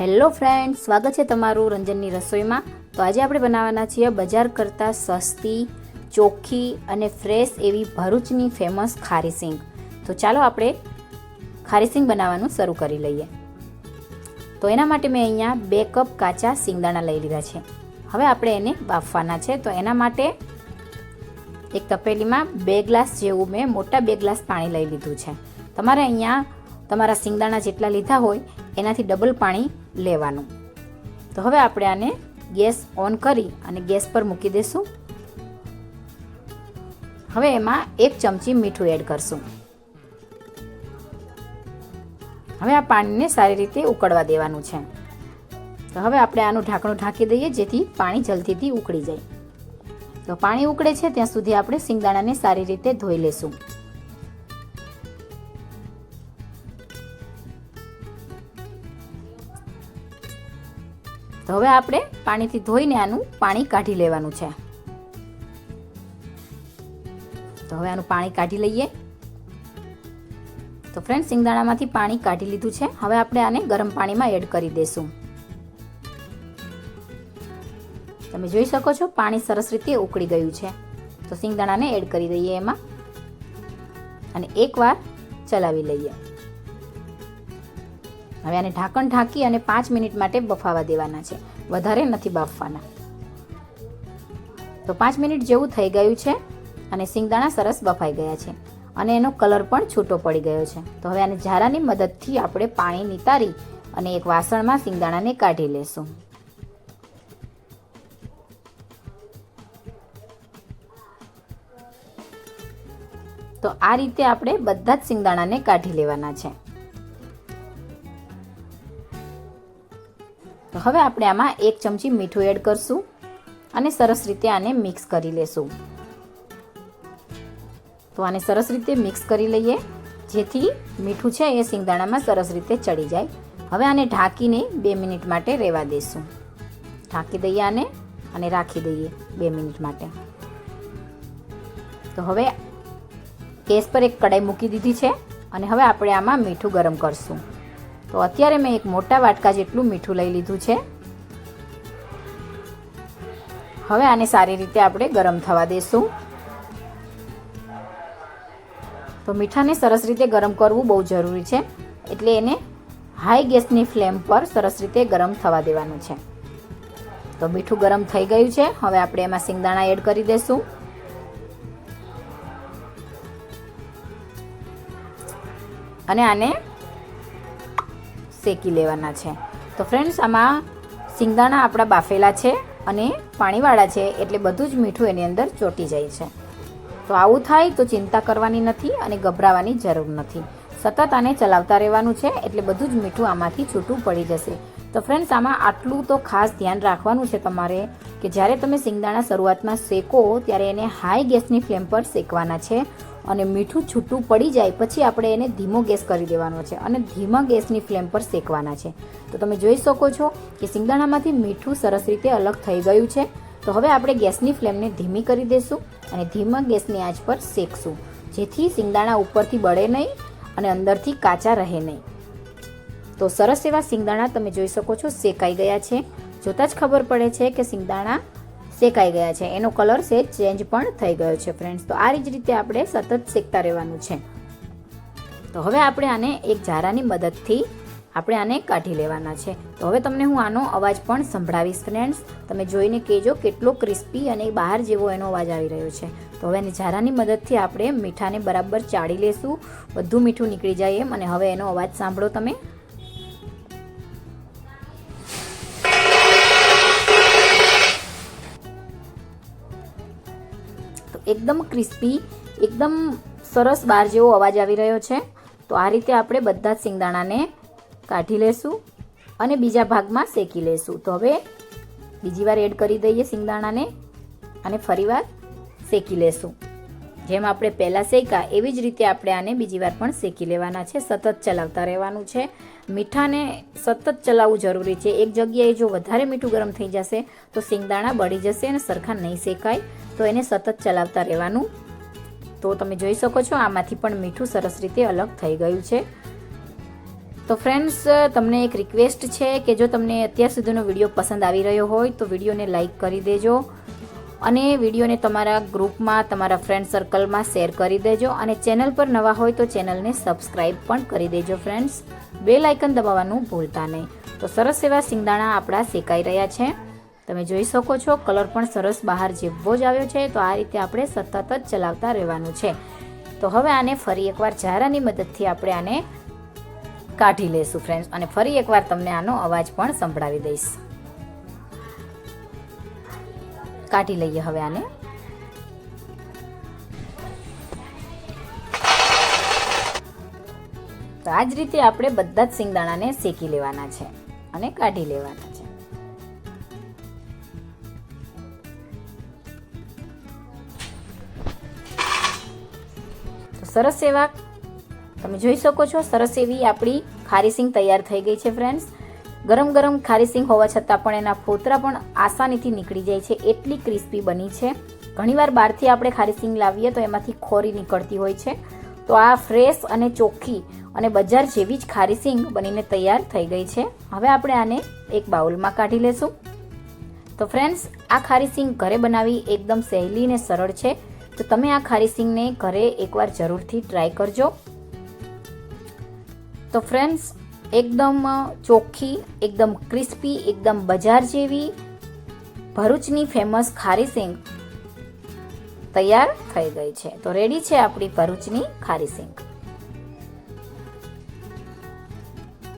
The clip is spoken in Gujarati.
હેલો ફ્રેન્ડ, સ્વાગત છે તમારું રંજનની રસોઈમાં. તો આજે આપણે બનાવવાના છીએ બજાર કરતાં સસ્તી, ચોખ્ખી અને ફ્રેશ એવી ભરૂચની ફેમસ ખારી સિંગ. તો ચાલો આપણે ખારી સિંગ બનાવવાનું શરૂ કરી લઈએ. તો એના માટે મેં અહીંયા બે કપ કાચા સિંગદાણા લઈ લીધા છે. હવે આપણે એને બાફવાના છે. તો એના માટે એક તપેલીમાં બે ગ્લાસ જેવું મેં મોટા બે ગ્લાસ પાણી લઈ લીધું છે. તમારે અહીંયા તમારા સિંગદાણા જેટલા લીધા હોય, એનાથી ડબલ પાણી લેવાનું. તો હવે આપણે આને ગેસ ઓન કરી અને ગેસ પર મૂકી દઈશું હવે એમાં એક ચમચી મીઠું એડ કરશું. હવે આ પાણીને સારી રીતે ઉકળવા દેવાનું છે. તો હવે આપણે આનું ઢાંકણું ઢાંકી દઈએ, જેથી પાણી જલ્દીથી ઉકળી જાય. તો પાણી ઉકળે છે, ત્યાં સુધી આપણે સિંગદાણાને સારી રીતે ધોઈ લેશું. તો હવે આપણે પાણીથી ધોઈને આનું પાણી કાઢી લેવાનું છે. તો હવે આનું પાણી કાઢી લઈએ. તો ફ્રેન્ડ સિંગદાણામાંથી પાણી કાઢી લીધું છે. હવે આપણે આને ગરમ પાણીમાં એડ કરી દઈશું તમે જોઈ શકો છો, પાણી સરસ રીતે ઉકળી ગયું છે. તો સિંગદાણાને એડ કરી દઈએ એમાં. અને એકવાર ચલાવી લઈએ. હવે આને ઢાંકણ ઢાંકી અને પાંચ મિનિટ માટે બફાવા દેવાના છે. વધારે નથી બાફવાના. તો પાંચ મિનિટ જેવું થઈ ગયું છે અને સિંગદાણા સરસ બફાઈ ગયા છે અને એનો કલર પણ છૂટો પડી ગયો છે. તો હવે આને ઝારાની મદદથી આપણે પાણી નિતારી અને એક વાસણમાં સિંગદાણાને કાઢી લેશું. તો આ રીતે આપણે બધા જ સિંગદાણાને કાઢી લેવાના છે. હવે આપણે આમાં એક ચમચી મીઠું એડ કરશું અને સરસ રીતે આને મિક્સ કરી લેશું. તો આને સરસ રીતે મિક્સ કરી લઈએ, જેથી મીઠું છે એ સિંગદાણામાં સરસ રીતે ચડી જાય. હવે આને ઢાંકીને બે મિનિટ માટે રહેવા દઈશું ઢાંકી દઈએ આને અને રાખી દઈએ બે મિનિટ માટે. તો હવે ગેસ પર એક કડાઈ મૂકી દીધી છે અને હવે આપણે આમાં મીઠું ગરમ કરશું. તો અત્યારે મેં એક મોટા વાટકા જેટલું મીઠું લઈ લીધું છે. હવે આને સારી રીતે આપણે ગરમ થવા દઈશું તો મીઠાને સરસ રીતે ગરમ કરવું બહુ જરૂરી છે, એટલે એને હાઈ ગેસની ફ્લેમ પર સરસ રીતે ગરમ થવા દેવાનું છે. તો મીઠું ગરમ થઈ ગયું છે, હવે આપણે એમાં સિંગદાણા એડ કરી દઈશું અને આને શેકી લેવાના છે. તો ફ્રેન્ડ્સ આમાં સિંગદાણા આપણા બાફેલા છે અને પાણીવાળા છે, એટલે બધું જ મીઠું એની અંદર ચોટી જાય છે. તો આવું થાય તો ચિંતા કરવાની નથી અને ગભરાવાની જરૂર નથી. સતત આને ચલાવતા રહેવાનું છે, એટલે બધું જ મીઠું આમાંથી છૂટું પડી જશે. તો ફ્રેન્ડ્સ આમાં આટલું તો ખાસ ધ્યાન રાખવાનું છે તમારે કે જ્યારે તમે સિંગદાણા શરૂઆતમાં શેકો, ત્યારે એને હાઈ ગેસની ફ્લેમ પર શેકવાના છે અને મીઠું છૂટું પડી જાય પછી આપણે એને ધીમો ગેસ કરી દેવાનો છે અને ધીમા ગેસની ફ્લેમ પર શેકવાના છે. તો તમે જોઈ શકો છો કે સિંગદાણામાંથી મીઠું સરસ રીતે અલગ થઈ ગયું છે. તો હવે આપણે ગેસની ફ્લેમને ધીમી કરી દઈશું અને ધીમા ગેસની આંચ પર શેકશું. જેથી સિંગદાણા ઉપરથી બળે નહીં અને અંદરથી કાચા રહે નહીં. તો સરસ એવા સિંગદાણા તમે જોઈ શકો છો, શેકાઈ ગયા છે. જોતાં જ ખબર પડે છે કે સિંગદાણા શેકાઈ ગયા છે. એનો કલર સેજ ચેન્જ પણ થઈ ગયો છે ફ્રેન્ડ્સ તો આ જ રીતે આપણે સતત શેકતા રહેવાનું છે. તો હવે આપણે આને એક ઝારાની મદદથી આપણે આને કાઢી લેવાના છે. તો હવે તમને હું આનો અવાજ પણ સંભળાવીશ ફ્રેન્ડ્સ તમે જોઈને કહેજો કેટલો ક્રિસ્પી અને બહાર જેવો એનો અવાજ આવી રહ્યો છે. તો હવે એની ઝારાની મદદથી આપણે મીઠાને બરાબર ચાળી લેશું. બધું મીઠું નીકળી જાય એમ અને હવે એનો અવાજ સાંભળો તમે. એકદમ ક્રિસ્પી, એકદમ સરસ બહાર જેવો અવાજ આવી રહ્યો છે. તો આ રીતે આપણે બધા જ સિંગદાણાને કાઢી લેશું અને બીજા ભાગમાં શેકી લેશું. તો હવે બીજી વાર એડ કરી દઈએ સિંગદાણાને અને ફરીવાર શેકી લેશું. જેમ આપણે પહેલાં શેકા એવી જ રીતે આપણે આને બીજી વાર પણ શેકી લેવાના છે. સતત ચલાવતા રહેવાનું છે. મીઠાને સતત ચલાવવું જરૂરી છે. એક જગ્યાએ જો વધારે મીઠું ગરમ થઈ જશે, તો સિંગદાણા બળી જશે અને સરખા નહીં શેકાય. તો એને સતત ચલાવતા રહેવાનું. તો તમે જોઈ શકો છો, આમાંથી પણ મીઠું સરસ રીતે અલગ થઈ ગયું છે. તો ફ્રેન્ડ્સ તમને એક રિક્વેસ્ટ છે કે જો તમને અત્યાર સુધીનો વીડિયો પસંદ આવી રહ્યો હોય, તો વિડીયોને લાઇક કરી દેજો. અને વિડીયોને તમારા ગ્રુપમાં, તમારા ફ્રેન્ડ સર્કલમાં શેર કરી દેજો. અને ચેનલ પર નવા હોય તો ચેનલને સબસ્ક્રાઈબ પણ કરી દેજો ફ્રેન્ડ્સ બેલ આઇકન દબાવવાનું ભૂલતા નહીં. તો સરસ એવા સિંગદાણા આપણા શેકાઈ રહ્યા છે. તમે જોઈ શકો છો, કલર પણ સરસ બહાર જેવો જ આવ્યો છે, તો આ રીતે આપણે સતત જ ચલાવતા રહેવાનું છે. તો હવે આને ફરી એકવાર ઝારાની મદદથી આપણે આને કાઢી લઈશું ફ્રેન્ડ્સ અને ફરી એકવાર તમને આનો અવાજ પણ સંભળાવી દઈશ. કાઢી લઈએ હવે આને. તો આ જ રીતે આપણે બધા જ સિંગદાણાને શેકી લેવાના છે અને કાઢી લેવાના છે. સરસ એવા. તમે જોઈ શકો છો, સરસ એવી આપણી ખારી સિંગ તૈયાર થઈ ગઈ છે ફ્રેન્ડ્સ ગરમ ગરમ ખારી સિંગ હોવા છતાં પણ એના ફોતરા પણ આસાનીથી નીકળી જાય છે, એટલી ક્રિસ્પી બની છે. ઘણીવાર બહારથી આપણે ખારી સિંગ લાવીએ તો એમાંથી ખોરી નીકળતી હોય છે. તો આ ફ્રેશ અને ચોખ્ખી અને બજાર જેવી જ ખારી સિંગ બનીને તૈયાર થઈ ગઈ છે. હવે આપણે આને એક બાઉલમાં કાઢી લેશું. તો ફ્રેન્ડ્સ આ ખારી સિંગ ઘરે બનાવી એકદમ સહેલી અને સરળ છે. તો તમે આ ખારી સિંગને ઘરે એકવાર જરૂરથી ટ્રાય કરજો. તો ફ્રેન્ડ્સ એકદમ ચોખ્ખી, એકદમ ક્રિસ્પી એકદમ બજાર જેવી ભરૂચની ફેમસ ખારી સિંગ તૈયાર થઈ ગઈ છે. તો રેડી છે આપણી ભરૂચની ખારી સિંગ.